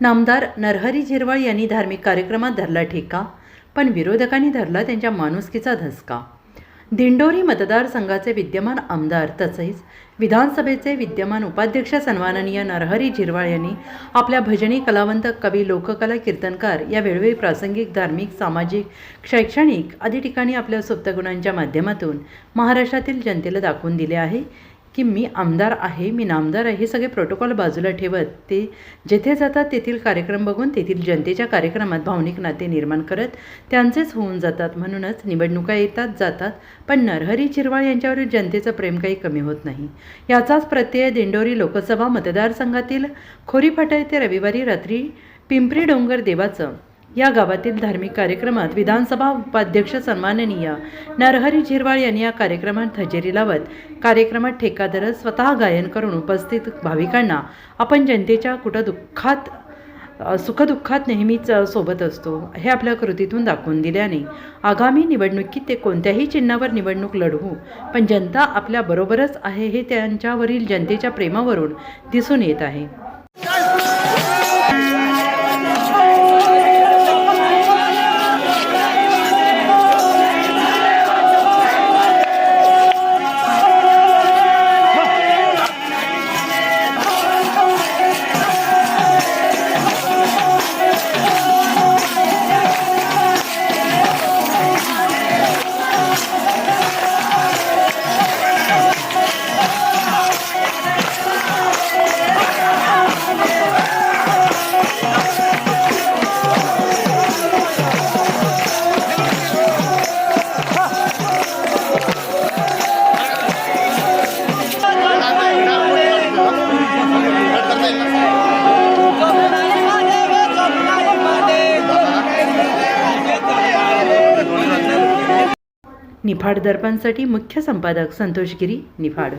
नामदार नरहरी झिरवळ यांनी धार्मिक कार्यक्रमात धरला ठेका पण विरोधकांनी धरला त्यांच्या माणुसकीचा धसका. दिंडोरी मतदारसंघाचे विद्यमान आमदार तसेच विधानसभेचे विद्यमान उपाध्यक्ष सन्माननीय नरहरी झिरवाळ यांनी आपल्या भजनी कलावंत कवी लोककला कीर्तनकार या वेळोवेळी प्रासंगिक धार्मिक सामाजिक शैक्षणिक आदी ठिकाणी आपल्या सुप्तगुणांच्या माध्यमातून महाराष्ट्रातील जनतेला दाखवून दिले आहे. की मी आमदार आहे मी नामदार आहे हे सगळे प्रोटोकॉल बाजूला ठेवत ते जेथे जातात तेथील कार्यक्रम बघून तेथील जनतेच्या कार्यक्रमात भावनिक नाते निर्माण करत त्यांचेच होऊन जातात. म्हणूनच निवडणुका येतात जातात पण नरहरी चिरवाळ यांच्यावरील जनतेचं प्रेम काही कमी होत नाही. याचाच प्रत्यय दिंडोरी लोकसभा मतदारसंघातील खोरीफाटा येथे रविवारी रात्री पिंपरी डोंगर देवाचं या गावातील धार्मिक कार्यक्रमात विधानसभा उपाध्यक्ष सन्माननीय नरहरी झिरवाळ यांनी या कार्यक्रमात हजेरी लावत कार्यक्रमात ठेकादर स्वतः गायन करून उपस्थित भाविकांना आपण जनतेच्या कुठं दुःखात सुखदुःखात नेहमीच सोबत असतो हे आपल्या कृतीतून दाखवून दिल्याने आगामी निवडणुकीत ते कोणत्याही चिन्हावर निवडणूक लढवू पण जनता आपल्या बरोबरच आहे हे त्यांच्यावरील जनतेच्या प्रेमावरून दिसून येत आहे. निफाड दर्पणसाठी मुख्य संपादक संतोष गिरी निफाड